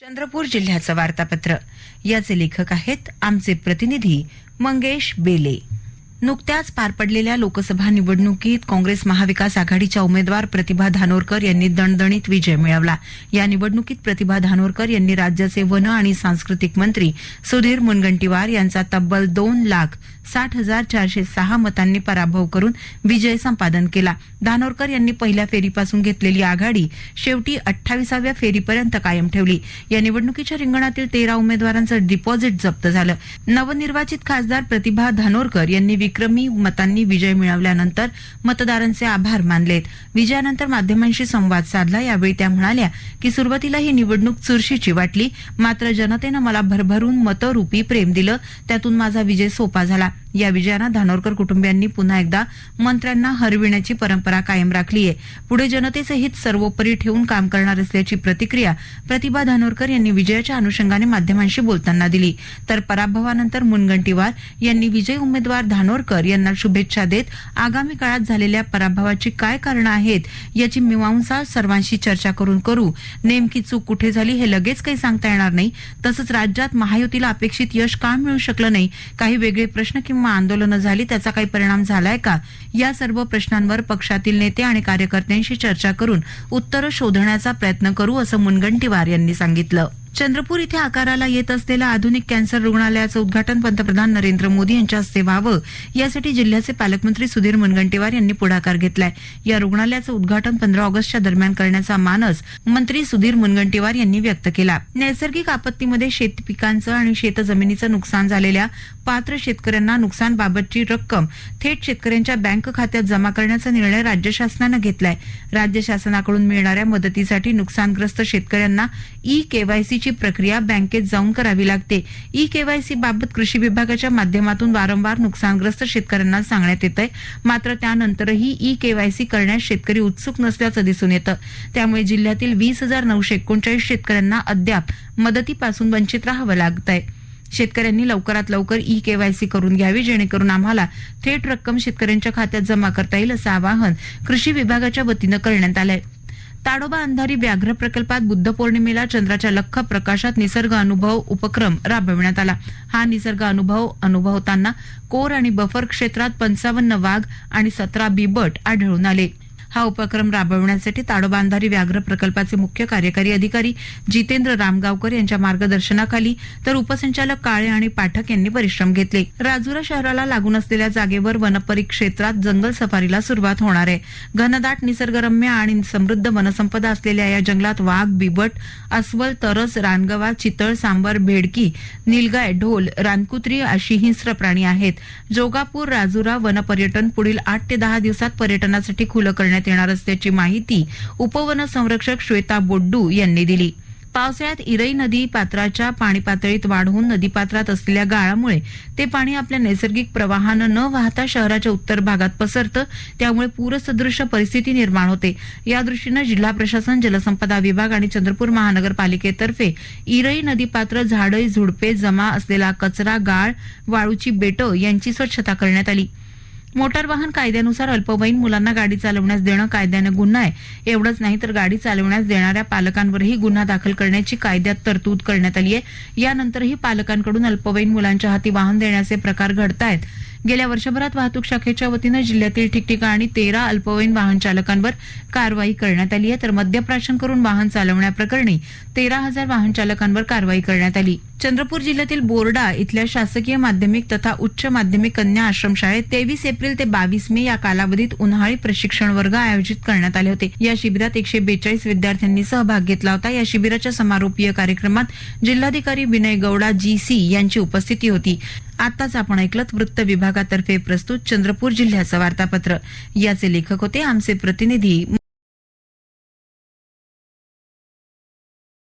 चंद्रपूर जिल्ह्याचं वार्तापत्र. याचे लेखक आहेत आमचे प्रतिनिधी मंगेश बेले. नुकत्याच पार पडलेल्या लोकसभा निवडणुकीत काँग्रेस महाविकास आघाडीच्या उमेदवार प्रतिभा धानोरकर यांनी दणदणीत विजय मिळवला. या निवडणुकीत प्रतिभा धानोरकर यांनी राज्याचे वन आणि सांस्कृतिक मंत्री सुधीर मुनगंटीवार यांचा तब्बल दोन लाख साठ हजार चारशे सहा मतांनी पराभव करून विजय संपादन केला. धानोरकर यांनी पहिल्या फेरीपासून घेतलेली आघाडी शेवटी अठ्ठावीसाव्या फेरीपर्यंत कायम ठेवली. या निवडणुकीच्या रिंगणातील तेरा उमेदवारांचं डिपॉझिट जप्त झालं. नवनिर्वाचित खासदार प्रतिभा धानोरकर यांनी विक्रमी मतांनी विजय मिळवल्यानंतर मतदारांचे आभार मानलेत. विजयानंतर माध्यमांशी संवाद साधला. यावेळी त्या म्हणाल्या की सुरुवातीला ही निवडणूक चुरशीची वाटली. मात्र जनतेनं मला भरभरून मतरूपी प्रेम दिलं. त्यातून माझा विजय सोपा झाला. या विजयानं धानोरकर कुटुंबियांनी पुन्हा एकदा मंत्र्यांना हरविण्याची परंपरा कायम राखली आहे. पुढे जनतेचे हित सर्वोपरी ठेवून काम करणार असल्याची प्रतिक्रिया प्रतिभा धानोरकर यांनी विजयाच्या अनुषंगाने माध्यमांशी बोलताना दिली. तर पराभवानंतर मुनगंटीवार यांनी विजयी उमेदवार धानोरकर यांना शुभेच्छा देत आगामी काळात झालेल्या पराभवाची काय कारणं आहेत याची मीमांसा सर्वांशी चर्चा करून करू. नेमकी चूक कुठे झाली हे लगेच काही सांगता येणार नाही. तसंच राज्यात महायुतीला अपेक्षित यश का मिळू शकलं नाही? काही वेगळे प्रश्न किंवा आंदोलनं झाली त्याचा काही परिणाम झालाय का? या सर्व प्रश्नांवर पक्षातील नेते आणि कार्यकर्त्यांशी चर्चा करून उत्तरं शोधण्याचा प्रयत्न करू असं मुनगंटीवार यांनी सांगितलं. चंद्रपूर इथे आकाराला येत असलेल्या आधुनिक कॅन्सर रुग्णालयाचं उद्घाटन पंतप्रधान नरेंद्र मोदी यांच्या हस्ते व्हावं. यासाठी जिल्ह्याचे पालकमंत्री सुधीर मुनगंटीवार यांनी पुढाकार घेतलाय. या रुग्णालयाचं उद्घाटन पंधरा ऑगस्टच्या दरम्यान करण्याचा मानस मंत्री सुधीर मुनगंटीवार यांनी व्यक्त केला. नैसर्गिक आपत्तीमध्ये शेत पिकांचं आणि शेतजमिनीचं नुकसान झालेल्या पात्र शेतकऱ्यांना नुकसानबाबतची रक्कम थेट शेतकऱ्यांच्या बँक खात्यात जमा करण्याचा निर्णय राज्य शासनानं घेतलाय. राज्य शासनाकडून मिळणाऱ्या मदतीसाठी नुकसानग्रस्त शेतकऱ्यांना ई करण्याची प्रक्रिया बँकेत जाऊन करावी लागते. ई केवायसी बाबत कृषी विभागाच्या माध्यमातून वारंवार नुकसानग्रस्त शेतकऱ्यांना सांगण्यात येतंय. मात्र त्यानंतरही ई केवायसी करण्यास शेतकरी उत्सुक नसल्याचं दिसून येतं. त्यामुळे जिल्ह्यातील वीस हजार नऊशे एकोणचाळीस शेतकऱ्यांना अद्याप मदतीपासून वंचित राहावं लागत आहे शेतकऱ्यांनी लवकरात लवकर ई केवायसी करून घ्यावी जेणेकरून आम्हाला थेट रक्कम शेतकऱ्यांच्या खात्यात जमा करता येईल असं आवाहन कृषी विभागाच्या वतीनं करण्यात आलंय. ताडोबा अंधारी व्याघ्र प्रकल्पात बुद्ध पौर्णिमेला चंद्राच्या लख्ख प्रकाशात निसर्ग अनुभव उपक्रम राबविण्यात आला. हा निसर्ग अनुभव अनुभवताना कोर आणि बफर क्षेत्रात पंचावन्न वाघ आणि सतरा बिबट आढळून आले. हा उपक्रम राबवण्यासाठी ताडोबांधारी व्याघ्र प्रकल्पाचे मुख्य कार्यकारी अधिकारी जितेंद्र रामगावकर यांच्या मार्गदर्शनाखाली तर उपसंचालक काळे आणि पाठक यांनी परिश्रम घेतले. राजुरा शहराला लागून असलेल्या जागेवर वनपरिक्षेत्रात जंगल सफारीला सुरुवात होणार आहे. घनदाट निसर्गरम्य आणि समृद्ध वनसंपदा असलेल्या या जंगलात वाघ बिबट अस्वल तरस रानगवा चितळ सांबर भेडकी निलगाय ढोल रानकुत्री अशी हिंस्र प्राणी आहेत. जोगापूर राजुरा वनपर्यटन पुढील आठ ते दहा दिवसात पर्यटनासाठी खुलं करण्यात येणार असल्याची माहिती उपवन संरक्षक श्वेता बोड्डू यांनी दिली. पावसाळ्यात इरई नदी पात्राच्या पाणी पातळीत वाढ होऊन नदीपात्रात असलेल्या गाळामुळे ते पाणी आपल्या नैसर्गिक प्रवाहानं न वाहता शहराच्या उत्तर भागात पसरतं त्यामुळे पूरसदृश परिस्थिती निर्माण होते. या दृष्टीनं जिल्हा प्रशासन जलसंपदा विभाग आणि चंद्रपूर महानगरपालिकेतर्फे इरई नदीपात्र झाडे झुडपे जमा असलेला कचरा गाळ वाळूची बेटं यांची स्वच्छता करण्यात आली. मोटार वाहन कायद्यानुसार अल्पवयीन मुलांना गाडी चालवण्यास देणं कायद्याने गुन्हा आहे. एवढंच नाही तर गाडी चालवण्यास देणाऱ्या पालकांवरही गुन्हा दाखल करण्याची कायद्यात तरतूद करण्यात आली आहे. यानंतरही पालकांकडून अल्पवयीन मुलांच्या हाती वाहन देण्याचे प्रकार घडतायत. गेल्या वर्षभरात वाहतूक शाखेच्या वतीनं जिल्ह्यातील ठिकठिकाणी तेरा अल्पवयीन वाहन चालकांवर कारवाई करण्यात आली आहे. तर मद्यप्राशन करून वाहन चालवण्याप्रकरणी तेरा हजार वाहन चालकांवर कारवाई करण्यात आली. चंद्रपूर जिल्ह्यातील बोर्डा इथल्या शासकीय माध्यमिक तथा उच्च माध्यमिक कन्या आश्रमशाळेत तेवीस एप्रिल ते बावीस मे या कालावधीत उन्हाळी प्रशिक्षण वर्ग आयोजित करण्यात आले होते. या शिबिरात एकशे बेचाळीस विद्यार्थ्यांनी सहभाग घेतला होता. या शिबिराच्या समारोपीय कार्यक्रमात जिल्हाधिकारी विनय गौडा जी सी यांची उपस्थिती होती. आताच आपण ऐकलत वृत्त विभागातर्फे प्रस्तुत चंद्रपूर जिल्ह्याचं वार्तापत्र. याचे लेखक होते आमचे प्रतिनिधी